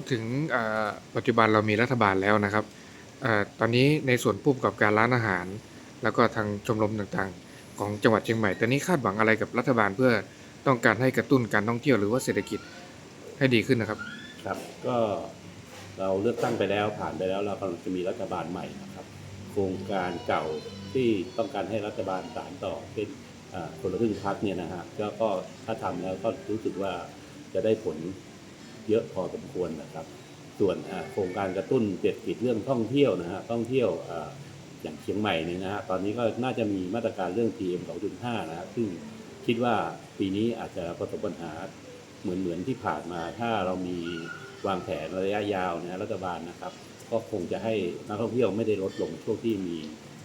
พูดถึงปัจจุบันเรามีรัฐบาลแล้วนะครับอตอนนี้ในส่วนผู้ประกอบการร้านอาหาร แล้วก็ทางชมรมต่างๆ ของจังหวัดเชียงใหม่ ตอนนี้คาดหวังอะไรกับรัฐบาลเพื่อต้องการให้กระตุ้นการท่องเที่ยวหรือว่าเศรษฐกิจให้ดีขึ้นนะครับ ครับก็เราเลือกตั้งไปแล้วผ่านไปแล้วเรากำลังจะมีรัฐบาลใหม่นะครับ โครงการเก่าที่ต้องการให้รัฐบาลสานต่อเป็นคนละครึ่งพักเนี่ยนะฮะก็ถ้าทำแล้วก็รู้สึกว่าจะได้ผล เยอะพอสมควรนะครับ ส่วนโครงการกระตุ้นเศรษฐกิจเรื่องท่องเที่ยวนะฮะท่องเที่ยวออย่างเชียงใหม่เนี่ยนะฮะตอนนี้ก็น่าจะมีมาตรการเรื่อง PM 2.5นะฮะซึ่งคิดว่าปีนี้อาจจะประสบปัญหาเหมือนเหมือนที่ผ่านมาถ้าเรามีวางแผนระยะยาวนะรัฐบาลนะครับ ก็คงจะให้นักท่องเที่ยวไม่ได้ลดลงช่วงที่มี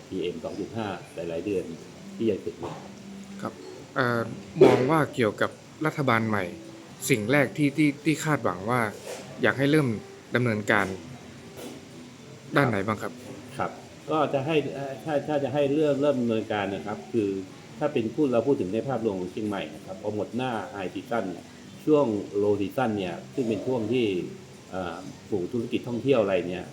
PM 2.5 หลาย ๆ เดือนที่ยังถึงอยู่ครับออมองว่าเกี่ยวกับรัฐบาลใหม่ สิ่งแรกที่ที่ที่คาดหวังว่า อยากให้เริ่มดำเนินการ ด้านไหนบ้างครับ ครับ ก็จะให้เอ่อถ้าถ้าจะให้เริ่มเริ่มดำเนินการนะครับ คือถ้าเป็นพูดเราพูดถึงในภาพรวมของเชียงใหม่นะครับพอหมดหน้าไฮซีซั่นเนี่ยช่วงโลซีซั่นเนี่ยซึ่งเป็นช่วงที่เอ่อกลุ่มธุรกิจท่องเที่ยวอะไรเนี่ย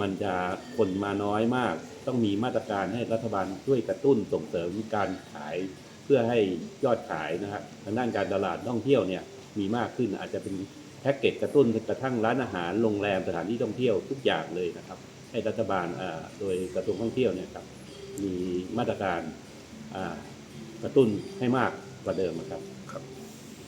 มันจะคนมาน้อยมาก ต้องมีมาตรการให้รัฐบาลช่วยกระตุ้นส่งเสริมการขาย เพื่อให้ยอดขายนะครับทางด้านการตลาดท่องเที่ยวเนี่ย มีมากขึ้น อาจจะเป็นแพ็กเกจกระตุ้นกระทั่งร้านอาหารโรงแรมสถานที่ท่องเที่ยวทุกอย่างเลยนะครับ ให้รัฐบาลโดยกระทรวงท่องเที่ยวเนี่ยครับมีมาตรการกระตุ้นให้มากกว่าเดิมนะครับ